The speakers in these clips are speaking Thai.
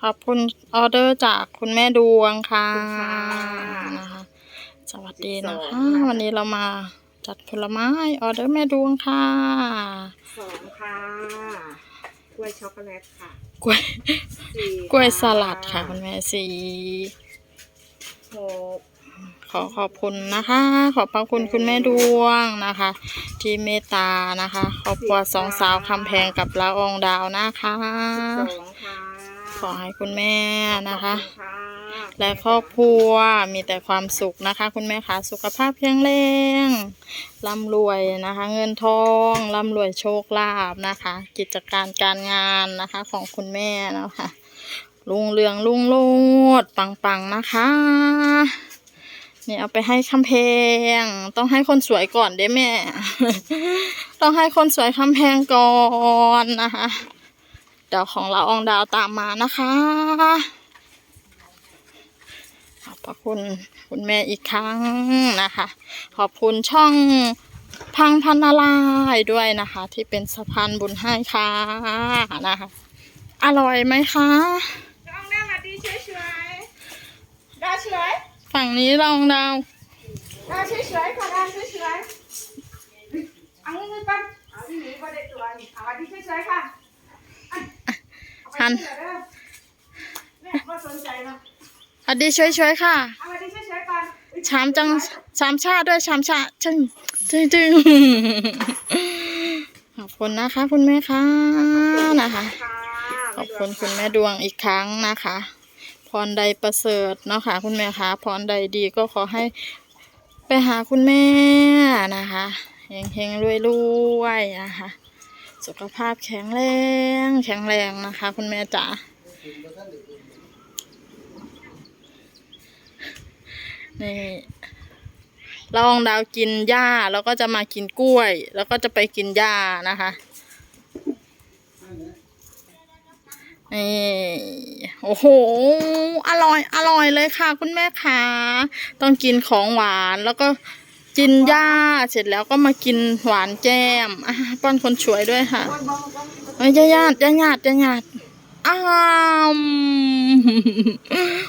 ขอบคุณออเดอร์จากคุณแม่ดวงค่ะขอบคุณค่ะนะคะสวัสดีนะสิบสคะองนะคะ วันนี้เรามาจัดผลไม้ออเดอร์แม่ดวงค่ะสองค่ะกล้วยช็อกโกแลตค่ะกล้วยสี่กล้วยสลัดค่ะคุณแม่สีหกขอขอบคุณนะคะ ขอบพระคุณคุณแม่ดวงนะคะ ที่เมตตานะคะ ครอบครัวสองสาวคำแพงกับละอองดาวนะคะสิบสองค่ะ ขอให้คุณแม่นะคะขอบณค่ะและครอบครัวมีแต่ความสุขนะคะ คุณแม่คะสุขภาพแข็งแรงร่ำรวยนะคะ เงินทองร่ำรวยโชคลาภนะคะ กิจการการงานนะคะของคุณแม่นะคะลุงเรืองลุงโลดปังๆนะคะนี่เอาไปให้คำแพง ต้องให้คนสวยก่อนเด้แม่ ต้องให้คนสวยคำแพงก่อนนะคะ เดี๋ยวของเราอองดาวตามมานะคะขอบพระคุณคุณแม่อีกครั้งนะคะ ขอบคุณช่องพังพันนาลายณ์ด้วยนะคะ ที่เป็นสะพานบุญให้ค่ะนะคะ อร่อยไหมคะน้องแม่มาดีช่วยช่วยๆดาช่วยฝั่งนี้ลองดาวดาช่วยช่วยๆค่ะดาช่วยช่วยๆเอามือกันเอาที่หนีก็ได้ตัวนี่เอามาดีช่วยช่วยๆค่ะอะเอาไป หันที่เหลือเด้อแม่ไม่สนใจเนาะอดีช่วยๆค่ะ เอามาดีช่วยช่วยๆก่อนอุ๊ยชามจังชามชาด้วยชามชาจึงจึงจึงขอบคุณนะคะ คุณแม่ค่ะนะคะ ค่ะขอบคุณคุณแม่ดวงอีกครั้งนะคะ พรใดประเสริฐเนาะค่ะ คุณแม่คะพรใดดีก็ขอให้ไปหาคุณแม่นะคะเฮงเฮงรวยรวยๆนะคะ สุขภาพแข็งแรง แข็งแรงนะคะ คุณแม่จ๋านี่ลองดาวกินหญ้าแล้วก็จะมากินกล้วย แล้วก็จะไปกินหญ้านะคะนี่โอ้โห อร่อย อร่อยเลยค่ะ คุณแม่คะต้องกินของหวานแล้วก็ กินหญ้าเสร็จแล้วก็มากินหวานแก้มอะป้อนคนสวยด้วยค่ะเอ้ยญาติญาติญาติญาติอ้าว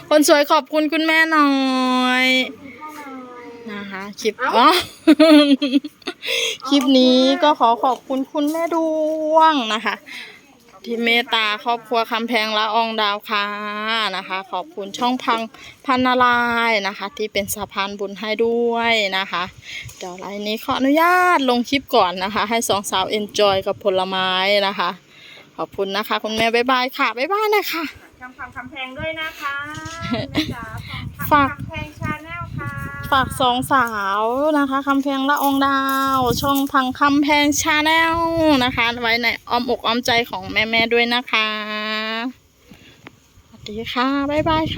คนสวยขอบคุณคุณแม่หน่อยนะคะคลิปอ๋อคลิปนี้ก็ขอขอบคุณคุณแม่ดวงนะคะ ที่เมตตาครอบครัวคำแพงละอองดาวค่ะนะคะ ขอบคุณช่องพังพันนารายณ์นะคะ ที่เป็นสะพานบุญให้ด้วยนะคะ เดี๋ยวไลน์นี้ขออนุญาตลงคลิปก่อนนะคะ ให้สองสาวเอนจอยกับผลไม้นะคะ ขอบคุณนะคะ คุณแม่บ๊ายบายค่ะบ๊ายบายนะคะคำคำคำแพงด้วยนะคะแม่จ๋าฝากคำแพงชาแนลค่ะ ฝากสองสาวนะคะคำแพงละอองดาว ช่องพังคำแพงชาแนลนะคะ ไว้ในอ้อมอกอ้อมใจของแม่ ๆ ด้วยนะคะ สวัสดีค่ะ บ๊ายบายค่ะ